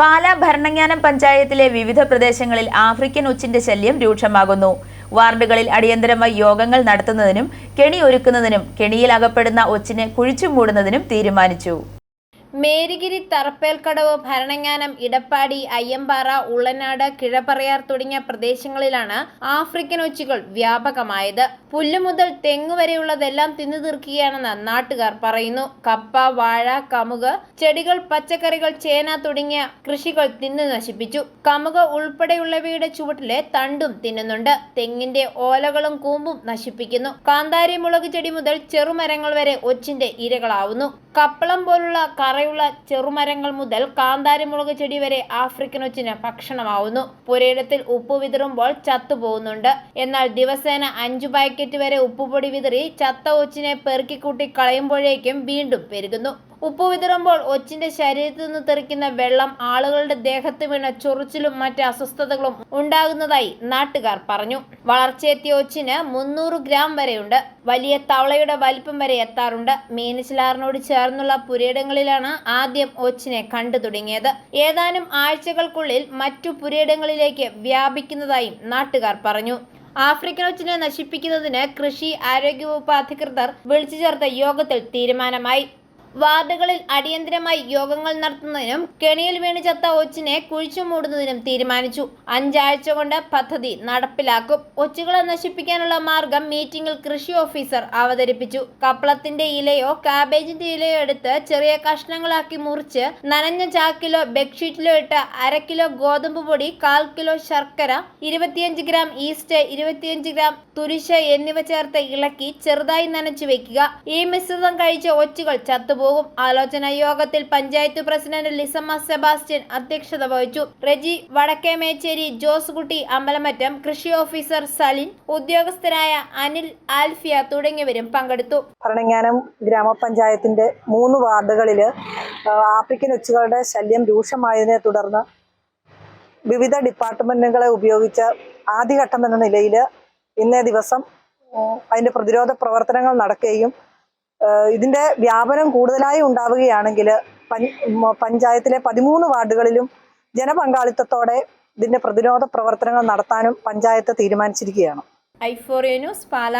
പാലാ ഭരണങ്ങാനം പഞ്ചായത്തിലെ വിവിധ പ്രദേശങ്ങളിൽ ആഫ്രിക്കൻ ഉച്ചിന്റെ ശല്യം രൂക്ഷമാകുന്നു. വാർഡുകളിൽ അടിയന്തരമായി യോഗങ്ങൾ നടത്തുന്നതിനും കെണി ഒരുക്കുന്നതിനും കെണിയിൽ അകപ്പെടുന്ന ഒച്ചിനെ കുഴിച്ചു മൂടുന്നതിനും തീരുമാനിച്ചു. മേരിഗിരി തറപ്പേൽക്കടവ് ഭരണങ്ങാനം ഇടപ്പാടി അയ്യമ്പാറ ഉള്ളനാട് കിഴപ്പറയാർ തുടങ്ങിയ പ്രദേശങ്ങളിലാണ് ആഫ്രിക്കൻ ഒച്ചുകൾ വ്യാപകമായത്. പുല്ലുമുതൽ തെങ്ങ് വരെയുള്ളതെല്ലാം തിന്നു തീർക്കുകയാണെന്ന് നാട്ടുകാർ പറയുന്നു. കപ്പ വാഴ കമുക് ചെടികൾ പച്ചക്കറികൾ ചേന തുടങ്ങിയ കൃഷികൾ തിന്നു നശിപ്പിച്ചു. കമുക് ഉൾപ്പെടെയുള്ളവയുടെ ചുവട്ടിലെ തണ്ടും തിന്നുന്നുണ്ട്. തെങ്ങിന്റെ ഓലകളും കൂമ്പും നശിപ്പിക്കുന്നു. കാന്താരി മുളക് ചെടി മുതൽ ചെറുമരങ്ങൾ വരെ ഒച്ചിന്റെ ഇരകളാവുന്നു. കപ്പളം പോലുള്ള കറയുള്ള ചെറുമരങ്ങൾ മുതൽ കാന്താരിമുളക് ചെടി വരെ ആഫ്രിക്കൻ ഒച്ചിന് ഭക്ഷണമാവുന്നു. പുരയിടത്തിൽ ഉപ്പ് വിതറുമ്പോൾ ചത്തുപോകുന്നുണ്ട് എന്നാൽ ദിവസേന അഞ്ചു പാക്കറ്റ് വരെ ഉപ്പുപൊടി വിതറി ചത്ത ഒച്ചിനെ പെറുക്കിക്കൂട്ടി കളയുമ്പോഴേക്കും വീണ്ടും പെരുകുന്നു. ഉപ്പ് വിതറുമ്പോൾ ഒച്ചിന്റെ ശരീരത്തിൽ നിന്ന് തെറിക്കുന്ന വെള്ളം ആളുകളുടെ ദേഹത്ത് വീണ ചൊറിച്ചിലും മറ്റ് അസ്വസ്ഥതകളും ഉണ്ടാകുന്നതായി നാട്ടുകാർ പറഞ്ഞു. വളർച്ചയെത്തിയ ഒച്ചിന് മുന്നൂറ് ഗ്രാം വരെയുണ്ട്. വലിയ തവളയുടെ വലിപ്പം വരെ എത്താറുണ്ട്. മീനച്ചിലാറിനോട് ചേർന്നുള്ള പുരയിടങ്ങളിലാണ് ആദ്യം ഒച്ചിനെ കണ്ടു തുടങ്ങിയത്. ഏതാനും ആഴ്ചകൾക്കുള്ളിൽ മറ്റു പുരയിടങ്ങളിലേക്ക് വ്യാപിക്കുന്നതായും നാട്ടുകാർ പറഞ്ഞു. ആഫ്രിക്കൻ ഒച്ചിനെ നശിപ്പിക്കുന്നതിന് കൃഷി ആരോഗ്യവകുപ്പ് അധികൃതർ വിളിച്ചു ചേർത്ത യോഗത്തിൽ തീരുമാനമായി. വാർഡുകളിൽ അടിയന്തരമായി യോഗങ്ങൾ നടത്തുന്നതിനും കെണിയിൽ വീണ് ചത്ത ഒച്ചിനെ കുഴിച്ചു മൂടുന്നതിനും തീരുമാനിച്ചു. അഞ്ചാഴ്ച കൊണ്ട് പദ്ധതി നടപ്പിലാക്കും. ഒച്ചുകളെ നശിപ്പിക്കാനുള്ള മാർഗം മീറ്റിംഗിൽ കൃഷി ഓഫീസർ അവതരിപ്പിച്ചു. കപ്പളത്തിന്റെ ഇലയോ കാബേജിന്റെ ഇലയോ എടുത്ത് ചെറിയ കഷ്ണങ്ങളാക്കി മുറിച്ച് നനഞ്ഞ ചാക്കിലോ ബെഡ്ഷീറ്റിലോ ഇട്ട് അര കിലോ ഗോതമ്പ് പൊടി കാൽ കിലോ ശർക്കര ഇരുപത്തിയഞ്ച് ഗ്രാം ഈസ്റ്റ് ഇരുപത്തിയഞ്ച് ഗ്രാം തുരിശ എന്നിവ ചേർത്ത് ഇളക്കി ചെറുതായി നനച്ചു വെക്കുക. ഈ മിശ്രിതം കഴിച്ച ഒച്ചുകൾ ചത്തുപോകും ആലോചനാ യോഗത്തിൽ പഞ്ചായത്ത് പ്രസിഡന്റ് ലിസമ്മ സെബാസ്റ്റ്യൻ അധ്യക്ഷത വഹിച്ചു. റെജി വടക്കേമേച്ചേരി ജോസ് കുട്ടി അമ്പലമറ്റം കൃഷി ഓഫീസർ സലിൻ ഉദ്യോഗസ്ഥരായ അനിൽ ആൽഫിയ തുടങ്ങിയവരും പങ്കെടുത്തു. ഭരണങ്ങാനം ഗ്രാമപഞ്ചായത്തിന്റെ മൂന്ന് വാർഡുകളിൽ ആഫ്രിക്കൻ ഒച്ചുകളുടെ ശല്യം രൂക്ഷമായതിനെ തുടർന്ന് വിവിധ ഡിപ്പാർട്ട്മെന്റുകളെ ഉപയോഗിച്ച ആദ്യഘട്ടം എന്ന നിലയിൽ ഇന്നേ ദിവസം അതിന്റെ പ്രതിരോധ പ്രവർത്തനങ്ങൾ നടക്കുകയും ഇതിന്റെ വ്യാപനം കൂടുതലായി ഉണ്ടാവുകയാണെങ്കിൽ പഞ്ചായത്തിലെ പതിമൂന്ന് വാർഡുകളിലും ജനപങ്കാളിത്തത്തോടെ ഇതിന്റെ പ്രതിരോധ പ്രവർത്തനങ്ങൾ നടത്താനും പഞ്ചായത്ത് തീരുമാനിച്ചിരിക്കുകയാണ്. ഐഫോറിയ ന്യൂസ് പാല.